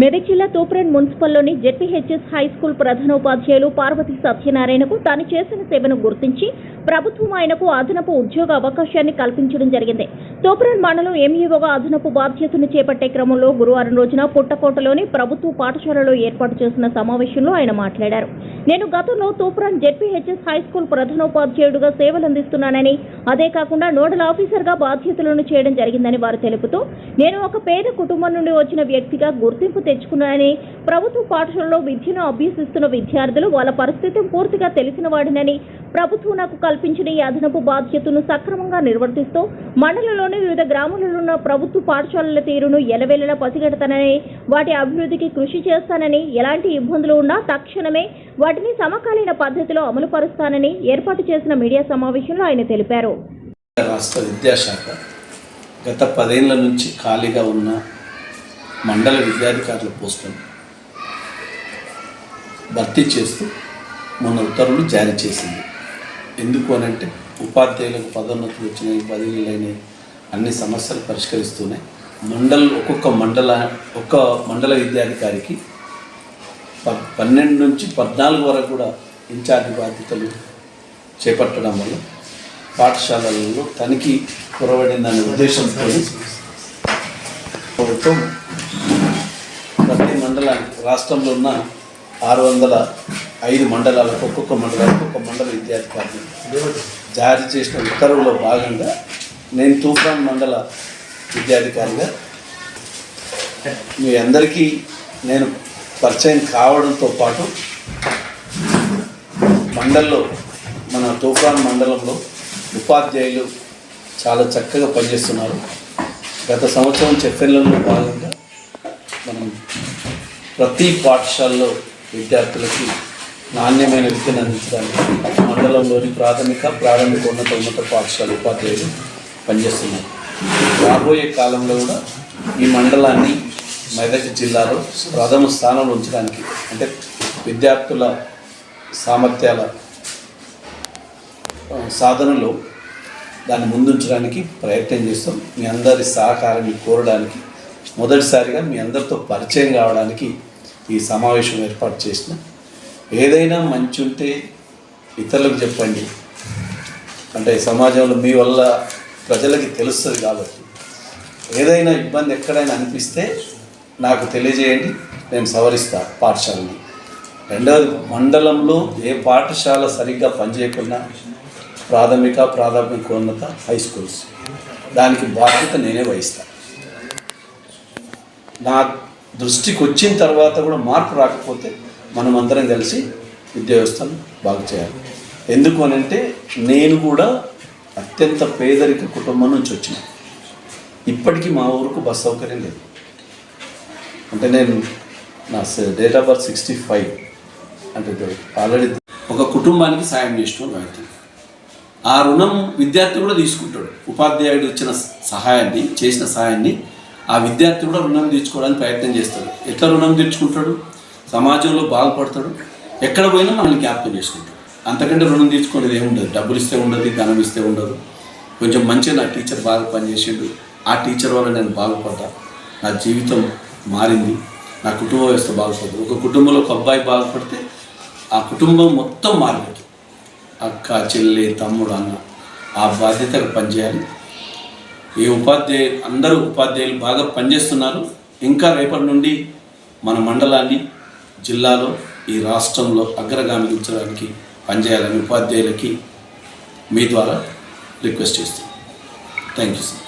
మెదక్ జిల్లా తూప్రేన్ మున్సిపల్లోని ZPHS high school ప్రధానోపాధ్యాయులు పార్వతి సత్యనారాయణకు తాను చేసిన సేవను గుర్తించి ప్రభుత్వం ఆయనకు అదనపు ఉద్యోగ అవకాశాన్ని కల్పించడం జరిగింది. తూప్రేన్ మండలం ఎంఈఓగా అదనపు బాధ్యతను చేపట్టే క్రమంలో గురువారం రోజున పుట్టకోటలోని ప్రభుత్వ పాఠశాలలో ఏర్పాటు చేసిన సమావేశంలో ఆయన మాట్లాడారు. నేను గతంలో తూప్రాన్ జెడ్పీహెచ్ఎస్ హై స్కూల్ ప్రధానోపాధ్యాయుడుగా సేవలందిస్తున్నానని అదే కాకుండా నోడల్ ఆఫీసర్గా బాధ్యతలను చేయడం జరిగిందని వారు తెలుపుతూ నేను ఒక పేద కుటుంబం నుండి వచ్చిన వ్యక్తిగా గుర్తింపు తెచ్చుకున్నానని ప్రభుత్వ పాఠశాలలో విద్యను అభ్యసిస్తున్న విద్యార్థులు వాళ్ళ పరిస్థితి పూర్తిగా తెలిసిన వాడినని ప్రభుత్వం నాకు కల్పించిన ఈ అదనపు బాధ్యతను సక్రమంగా నిర్వర్తిస్తూ మండలంలోని వివిధ గ్రామాలలో ఉన్న ప్రభుత్వ పాఠశాలల తీరును ఎలవెల్లలా పసిగడతానని వాటి అభివృద్ధికి కృషి చేస్తానని ఎలాంటి ఇబ్బందులు ఉన్నా తక్షణమే వాటిని సమకాలీన పద్ధతిలో అమలు పరుస్తానని ఏర్పాటు చేసిన మీడియా సమావేశంలో ఆయన తెలిపారు. రాష్ట్ర విద్యాశాఖ గత పదేళ్ళ నుంచి ఖాళీగా ఉన్న మండల విద్యాధికారుల పోస్టులను భర్తీ చేస్తూ మొన్న ఉత్తర్వులు జారీ చేసింది. ఎందుకు అని అంటే ఉపాధ్యాయులకు పదోన్నతులు వచ్చినాయి బదిలీలైనవి అన్ని సమస్యలు పరిష్కరిస్తూనే మండల్ ఒక్కొక్క మండల ఒక్క మండల విద్యాధికారికి ప- పన్నెండు నుంచి పద్నాలుగు వరకు కూడా ఇన్ఛార్జి బాధ్యతలు చేపట్టడం వల్ల పాఠశాలల్లో తనిఖీ కురవడిందనే ఉద్దేశంతో ప్రభుత్వం ప్రతి మండలానికి రాష్ట్రంలో ఉన్న ఆరు వందల ఐదు మండలాలకు ఒక్కొక్క మండలాలకు ఒక్కొక్క మండల విద్యాధికారులు జారీ చేసిన ఉత్తర్వులో భాగంగా నేను తూఫాన్ మండల విద్యాధికారిగా మీ అందరికీ నేను పరిచయం కావడంతో పాటు మండల్లో మన తూఫాన్ మండలంలో ఉపాధ్యాయులు చాలా చక్కగా పనిచేస్తున్నారు. గత సంవత్సరం చెప్పెన్లలో భాగంగా మనం ప్రతి పాఠశాలలో విద్యార్థులకి నాణ్యమైన విద్యను అందించడానికి మండలంలోని ప్రాథమిక ప్రాథమిక ఉన్నత ఉన్నత పాఠశాల ఉపాధ్యాయులు పనిచేస్తున్నారు. రాబోయే కాలంలో కూడా ఈ మండలాన్ని మెదక్ జిల్లాలో ప్రథమ స్థానంలో ఉంచడానికి అంటే విద్యార్థుల సామర్థ్యాల సాధనలో దాన్ని ముందుంచడానికి ప్రయత్నం చేస్తాం. మీ అందరి సహకారాన్ని కోరడానికి మొదటిసారిగా మీ అందరితో పరిచయం కావడానికి ఈ సమావేశం ఏర్పాటు చేసిన. ఏదైనా మంచి ఉంటే ఇతరులకు చెప్పండి. అంటే సమాజంలో మీ వల్ల ప్రజలకి తెలుస్తుంది కాబట్టి. ఏదైనా ఇబ్బంది ఎక్కడైనా అనిపిస్తే నాకు తెలియజేయండి. నేను సవరిస్తా పాఠశాలని. రెండవది మండలంలో ఏ పాఠశాల సరిగ్గా పనిచేయకుండా ప్రాథమిక ప్రాథమికోన్నత హై స్కూల్స్. దానికి బాధ్యత నేనే వహిస్తాను నా దృష్టికి వచ్చిన తర్వాత కూడా మార్పు రాకపోతే మనం అందరం కలిసి విద్యా వ్యవస్థను బాగు చేయాలి. ఎందుకు అని అంటే నేను కూడా అత్యంత పేదరిక కుటుంబం నుంచి వచ్చిన. ఇప్పటికీ మా ఊరుకు బస్ సౌకర్యం లేదు. అంటే నేను నా date of birth sixty five. అంటే ఆల్రెడీ ఒక కుటుంబానికి సాయం చేసిన వ్యక్తి. ఆ రుణం విద్యార్థి కూడా తీసుకుంటాడు. ఉపాధ్యాయుడు ఇచ్చిన సహాయాన్ని చేసిన సహాయాన్ని ఆ విద్యార్థి కూడా రుణం తీర్చుకోవడానికి ప్రయత్నం చేస్తాడు. ఎట్లా రుణం తీర్చుకుంటాడు? సమాజంలో బాగుపడతాడు. ఎక్కడ పోయినా మనల్ని జ్ఞాపకం చేసుకుంటాడు. అంతకంటే రుణం తీర్చుకునేది ఏముండదు డబ్బులు ఇస్తే ఉండదు ధనం ఇస్తే ఉండదు. కొంచెం మంచిగా నా టీచర్ బాగా పనిచేసిండు. ఆ టీచర్ వల్ల నేను బాగుపడ్డా. నా జీవితం మారింది. నా కుటుంబ వ్యవస్థ బాగుపడుతుంది ఒక కుటుంబంలో ఒక అబ్బాయి బాగుపడితే ఆ కుటుంబం మొత్తం మారిపోతుంది. అక్క చెల్లి తమ్ముడు అన్న. ఆ బాధ్యతగా పనిచేయాలి. ఈ ఉపాధ్యాయులు అందరూ ఉపాధ్యాయులు బాగా పనిచేస్తున్నారు. ఇంకా రేపటి నుండి మన మండలాన్ని జిల్లాలో ఈ రాష్ట్రంలో అగ్రగామించడానికి పనిచేయాలని ఉపాధ్యాయులకి మీ ద్వారా రిక్వెస్ట్ చేస్తాను థ్యాంక్ యూ సార్.